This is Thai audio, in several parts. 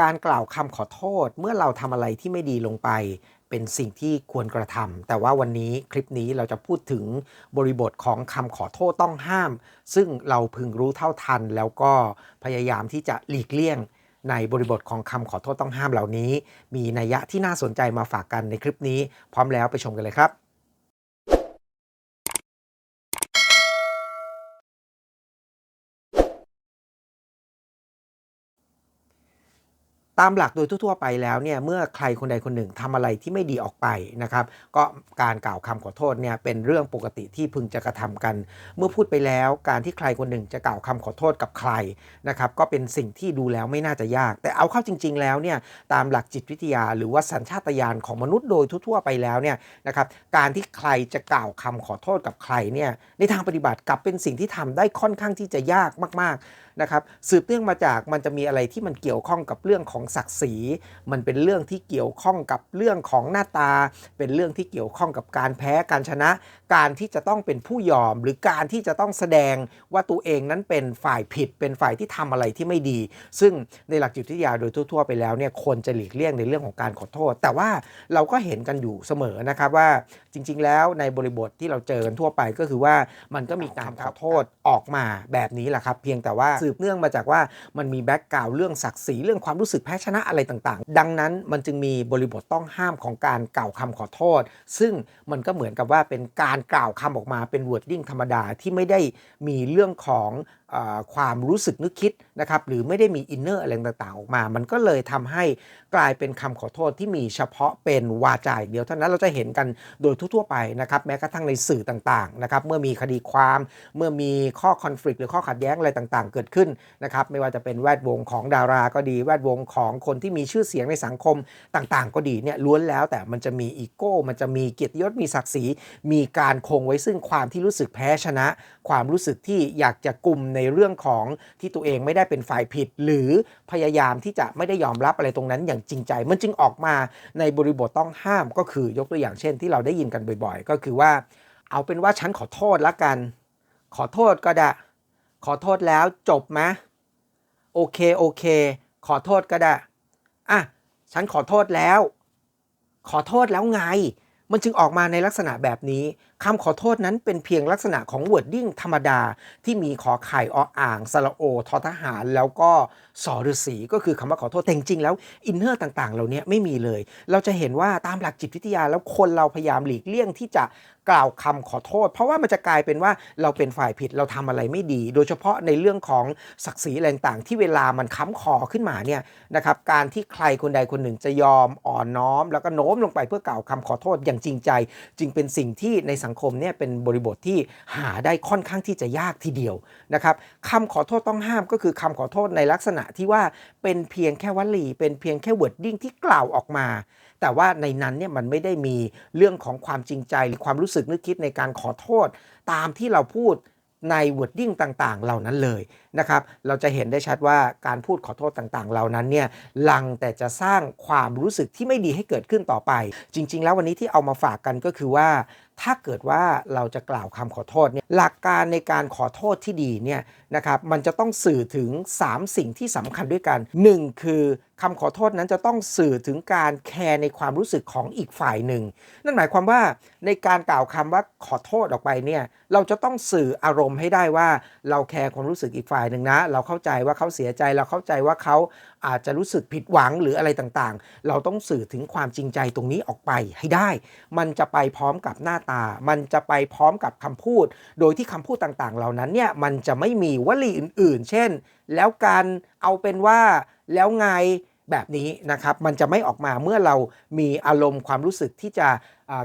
การกล่าวคำขอโทษเมื่อเราทำอะไรที่ไม่ดีลงไป เป็นสิ่งที่ควรกระทำแต่ว่าวันนี้คลิปนี้เราจะพูดถึงบริบทของคำขอโทษต้องห้าม ซึ่งเราพึงรู้เท่าทัน แล้วก็พยายามที่จะหลีกเลี่ยงในบริบทของคำขอโทษต้องห้ามเหล่านี้ มีนัยยะที่น่าสนใจมาฝากกันในคลิปนี้ พร้อมแล้วไปชมกันเลยครับ ตามหลักโดยทั่วๆไปแล้วเนี่ยเมื่อใครคนใดคนหนึ่งทำอะไรที่ไม่ดีออกไปนะครับก็การกล่าวคำขอโทษเนี่ยเป็นเรื่องปกติที่พึงจะกระทำกัน เมื่อพูดไปแล้วการที่ใครคนหนึ่งจะกล่าวคำขอโทษกับใครนะครับก็เป็นสิ่งที่ดูแล้วไม่น่าจะยาก แต่เอาเข้าจริง ๆ แล้วเนี่ยตามหลักจิตวิทยา หรือว่าสัญชาตญาณของมนุษย์โดยทั่วๆไปแล้วเนี่ยนะครับการที่ใครจะกล่าวคำขอโทษกับใครเนี่ยในทางปฏิบัติกลับเป็นสิ่งที่ทำได้ค่อนข้างที่จะยากมากๆ นะครับสืบเนื่องมาจากมันจะมีอะไรที่มันเกี่ยวข้องกับเรื่องของศักดิ์ศรี มันเป็นเรื่องที่เกี่ยวข้องกับเรื่องของหน้าตา เป็นเรื่องที่เกี่ยวข้องกับการแพ้การชนะ การที่จะต้องเป็นผู้ยอม หรือการที่จะต้องแสดงว่าตัวเองนั้นเป็นฝ่ายผิด เป็นฝ่ายที่ทำอะไรที่ไม่ดี ซึ่งในหลักจิตวิทยาโดยทั่วๆไปแล้วเนี่ยคนจะหลีกเลี่ยงในเรื่องของการขอโทษ แต่ว่าเราก็เห็นกันอยู่เสมอนะครับว่าจริง ๆ แล้วในบริบทที่เราเจอกันทั่วไปก็คือว่ามันก็มีการขอโทษออกมาแบบนี้แหละครับ เพียงแต่ว่าสืบเนื่องมาจากว่ามันมีแบ็กกราวเรื่องศักดิ์ศรีเรื่องความรู้สึกแพ้ชนะอะไรต่างๆ ดังนั้นมันจึงมีบริบทต้องห้ามของการกล่าวคำขอโทษ ซึ่งมันก็เหมือนกับว่าเป็นการกล่าวคำออกมาเป็นวอร์ดดิ้งธรรมดาที่ไม่ได้มีเรื่องของความรู้สึกนึกคิดนะครับหรือไม่ได้มีอินเนอร์อะไรต่างๆ ออกมา มันก็เลยทำให้กลายเป็นคำขอโทษที่มีเฉพาะเป็นวาจาเดียวเท่านั้นเราจะเห็นกันโดยทั่วๆไปนะครับแม้กระทั่งในสื่อต่างๆนะครับเมื่อมีคดีความเมื่อมีข้อคอน FLICT หรือข้อขัดแย้งอะไรต่างๆ เกิดขึ้นนะครับไม่ว่าจะเป็นแวดวงของดาราก็ดี แวดวงของคนที่มีชื่อเสียงในสังคมต่างๆ ก็ดีเนี่ยล้วนแล้วแต่มันจะมีอีโก้ มันจะมีเกียรติยศมีศักดิ์ศรีมีการคงไว้ซึ่งความที่รู้สึกแพ้ชนะ ความรู้สึกที่อยากจะกลุ่มในเรื่องของที่ตัวเองไม่ได้เป็นฝ่ายผิด หรือพยายามที่จะไม่ได้ยอมรับอะไรตรงนั้นอย่างจริงใจ มันจึงออกมาในบริบทต้องห้ามก็คือยกตัวอย่างเช่น ที่เราได้ยินกันบ่อย ๆ ก็คือว่า เอาเป็นว่าฉันขอโทษละกัน ขอโทษก็ได้ขอโทษแล้วจบไหมโอเคโอเค ขอโทษก็ได้อะฉันขอโทษแล้ว ขอโทษแล้วไง มันจึงออกมาในลักษณะแบบนี้ คำขอโทษนั้นเป็นเพียงลักษณะของ wording ธรรมดาที่มีขอไข่ออ่างสระโอทอทหาร แล้วก็สอฤษีก็คือคำว่าขอโทษแต่จริงๆแล้วอินเนอร์ต่างๆ เหล่านี้ไม่มีเลย เราจะเห็นว่าตามหลักจิตวิทยาแล้วคนเราพยายามหลีกเลี่ยงที่จะกล่าวคำขอโทษ เพราะว่ามันจะกลายเป็นว่าเราเป็นฝ่ายผิดเราทำอะไรไม่ดี โดยเฉพาะในเรื่องของศักดิ์ศรีอะไรต่างๆ ที่เวลามันค้ำคอขึ้นมาเนี่ยนะครับการที่ใครคนใดคนหนึ่งจะยอมอ่อนน้อม แล้วก็โน้มลงไปเพื่อกล่าวคำขอโทษอย่างจริงใจ จึงเป็นสิ่งที่ในสังคมเนี่ยเป็นบริบทที่หาได้ค่อนข้างที่จะยากทีเดียวนะครับคำขอโทษต้องห้ามก็คือคำขอโทษในลักษณะที่ว่าเป็นเพียงแค่วลี เป็นเพียงแค่วอร์ดดิ้งที่กล่าวออกมา แต่ว่าในนั้นเนี่ยมันไม่ได้มีเรื่องของความจริงใจหรือความรู้สึกนึกคิดในการขอโทษ ตามที่เราพูดในวอร์ดดิ้งต่าง ๆ เหล่านั้นเลย นะครับ เราจะเห็นได้ชัดว่าการพูดขอโทษต่างๆ เหล่านั้นเนี่ยลังแต่จะสร้างความรู้สึกที่ไม่ดีให้เกิดขึ้นต่อไป จริง ๆ แล้ววันนี้ที่เอามาฝากกันก็คือว่า ถ้าเกิดว่าเราจะกล่าวคำขอโทษเนี่ยหลักการในการขอโทษที่ดีเนี่ยนะครับมันจะต้องสื่อถึง 3 สิ่งที่สำคัญด้วยกัน 1 คือคำขอโทษนั้นจะต้องสื่อถึงการแคร์ในความรู้สึกของอีกฝ่ายหนึ่ง นั่นหมายความว่าในการกล่าวคำว่าขอโทษออกไปเนี่ยเราจะต้องสื่ออารมณ์ให้ได้ว่าเราแคร์ความรู้สึกอีกฝ่ายหนึ่งนะ เราเข้าใจว่าเขาเสียใจเราเข้าใจว่าเขาอาจจะรู้สึกผิดหวังหรืออะไรต่างๆ เราต้องสื่อถึงความจริงใจตรงนี้ออกไปให้ได้ มันจะไปพร้อมกับหน้าตา มันจะไปพร้อมกับคำพูด โดยที่คำพูดต่างๆ เหล่านั้นเนี่ยมันจะไม่มีวลีอื่นๆ เช่น แล้วการเอาเป็นว่าแล้วไงแบบนี้นะครับ มันจะไม่ออกมาเมื่อเรามีอารมณ์ความรู้สึกที่จะ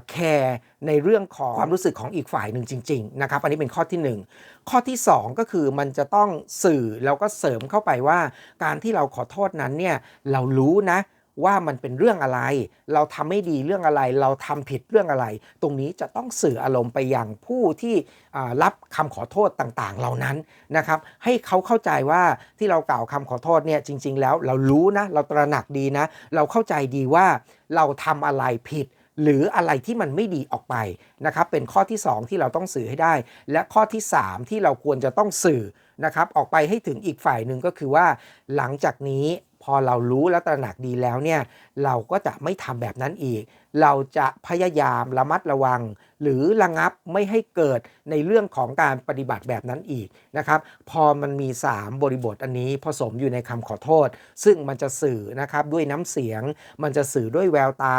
แคร์ในเรื่องของความรู้สึกของอีกฝ่ายหนึ่งจริงๆนะครับอันนี้เป็นข้อที่ 1 ข้อที่ 2 ก็คือมันจะต้องสื่อแล้วก็เสริมเข้าไปว่าการที่เราขอโทษนั้นเนี่ยเรารู้นะว่ามันเป็นเรื่องอะไร เราทำไม่ดีเรื่องอะไร เราทำผิดเรื่องอะไร ตรงนี้จะต้องสื่ออารมณ์ไปยังผู้ที่รับคำขอโทษต่างๆ เหล่านั้นนะครับ ให้เขาเข้าใจว่าที่เรากล่าวคำขอโทษเนี่ยจริง ๆ แล้วเรารู้นะ เราตระหนักดีนะ เราเข้าใจดีว่าเราทำอะไรผิด หรืออะไรที่มันไม่ดีออกไปนะครับเป็นข้อที่ 2 ที่เราต้องสื่อให้ได้ และข้อที่ 3 ที่เราควรจะต้องสื่อนะครับออกไปให้ถึงอีกฝ่ายหนึ่งก็คือว่า หลังจากนี้พอเรารู้และตระหนักดีแล้วเนี่ยเราก็จะไม่ทำแบบนั้นอีกเราจะพยายามระมัดระวัง หรือระงับไม่ให้เกิดในเรื่องของการปฏิบัติแบบนั้นอีกนะครับ พอมันมี 3 บริบทอันนี้ผสมอยู่ในคำขอโทษ ซึ่งมันจะสื่อนะครับด้วยน้ำเสียง มันจะสื่อด้วยแววตา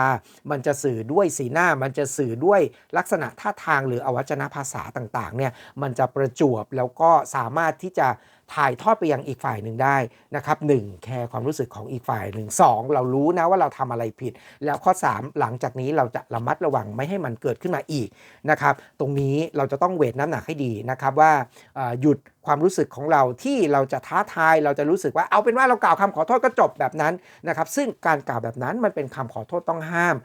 มันจะสื่อด้วยสีหน้า มันจะสื่อด้วยลักษณะท่าทางหรืออวัจนภาษาต่างๆเนี่ยมันจะประจวบแล้วก็สามารถที่จะถ่ายทอดไปยังอีกฝ่ายหนึ่งได้นะครับหนึ่งแคร์ความรู้สึกของอีกฝ่ายหนึ่งสองเรารู้นะว่าเราทำอะไรผิด แล้วข้อ 3 หลังจากนี้เราจะระมัดระวังไม่ให้มันเกิดขึ้นมาอีกนะครับ ตรงนี้เราจะต้องเวทน้ำหนักให้ดีนะครับว่าหยุดความรู้สึกของเราที่เราจะท้าทายเราจะรู้สึกว่าเอาเป็นว่าเรากล่าวคำขอโทษก็จบแบบนั้นนะครับ ซึ่งการกล่าวแบบนั้นมันเป็นคำขอโทษต้องห้าม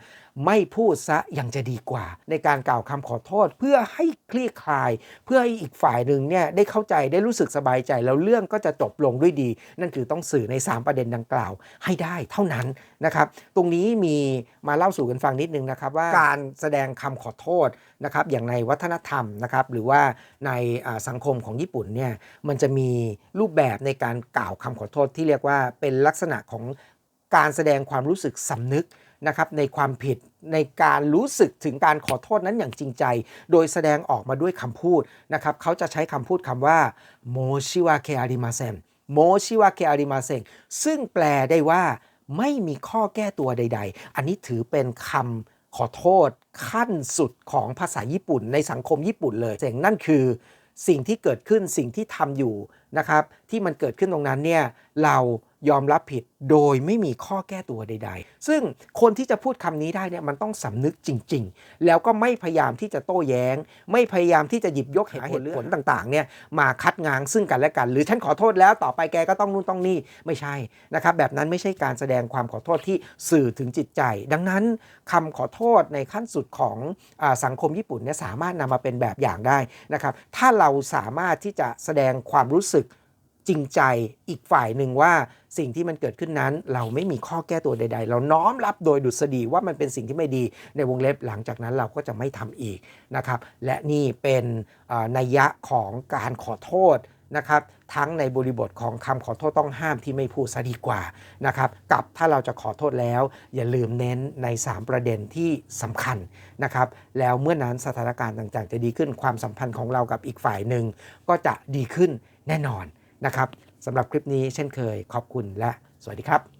ไม่พูดซะยังจะดีกว่า ในการกล่าวคำขอโทษเพื่อให้คลี่คลาย เพื่อให้อีกฝ่ายหนึ่งเนี่ยได้เข้าใจได้รู้สึกสบายใจแล้วเรื่องก็จะจบลงด้วยดี นั่นคือต้องสื่อใน 3 ประเด็นดังกล่าวให้ได้เท่านั้นนะครับ ตรงนี้มีมาเล่าสู่กันฟังนิดนึงนะครับว่าการแสดงคำขอโทษนะครับอย่างในวัฒนธรรมนะครับหรือว่าในสังคมของญี่ปุ่นเนี่ยมันจะมีรูปแบบในการกล่าวคำขอโทษที่เรียกว่าเป็นลักษณะของการแสดงความรู้สึกสำนึกนะครับในความผิดในการรู้สึกถึงการขอโทษนั้นอย่างจริงใจ โดยแสดงออกมาด้วยคำพูดนะครับเขาจะใช้คำพูดคำว่าโมชิวะเคอาริมาเซนโมชิวะเคอาริมาเซนซึ่งแปลได้ว่าไม่มีข้อแก้ตัวใด ๆ อันนี้ถือเป็นคำ ขอโทษขั้นสุดของภาษาญี่ปุ่นในสังคมญี่ปุ่นเลยเสียงนั่นคือสิ่งที่เกิดขึ้นสิ่งที่ทำอยู่ นะครับที่มันเกิดขึ้นตรงนั้นเนี่ยเรายอมรับผิดโดยไม่มีข้อแก้ตัวใด ๆ ซึ่งคนที่จะพูดคำนี้ได้เนี่ยมันต้องสำนึกจริง ๆ แล้วก็ไม่พยายามที่จะโต้แย้ง ไม่พยายามที่จะหยิบยกเหตุผลต่างๆเนี่ยมาคัดง้างซึ่งกันและกัน หรือฉันขอโทษแล้วต่อไปแกก็ต้องนู่นต้องนี่ไม่ใช่นะครับแบบนั้นไม่ใช่การแสดงความขอโทษที่สื่อถึงจิตใจ ดังนั้นคำขอโทษในขั้นสุดของอสังคมญี่ปุ่นเนี่ยสามารถนำมาเป็นแบบอย่างได้นะครับถ้าเราสามารถที่จะแสดงความรู้สึก จริงใจอีกฝ่ายหนึ่งว่าสิ่งที่มันเกิดขึ้นนั้น เราไม่มีข้อแก้ตัวใด ๆ เราน้อมรับโดยดุษฎีว่ามันเป็นสิ่งที่ไม่ดีในวงเล็บหลังจากนั้นเราก็จะไม่ทำอีกนะครับ และนี่เป็นนัยยะของการขอโทษนะครับทั้งในบริบทของคำขอโทษต้องห้ามที่ไม่พูดซะดีกว่านะครับกับถ้าเราจะขอโทษแล้ว อย่าลืมเน้นใน 3 ประเด็นที่สำคัญนะครับแล้วเมื่อนั้นสถานการณ์ต่างๆ จะดีขึ้นความสัมพันธ์ของเรากับอีกฝ่ายหนึ่งก็จะดีขึ้นแน่นอน นะครับสำหรับคลิปนี้เช่นเคยขอบคุณและสวัสดีครับ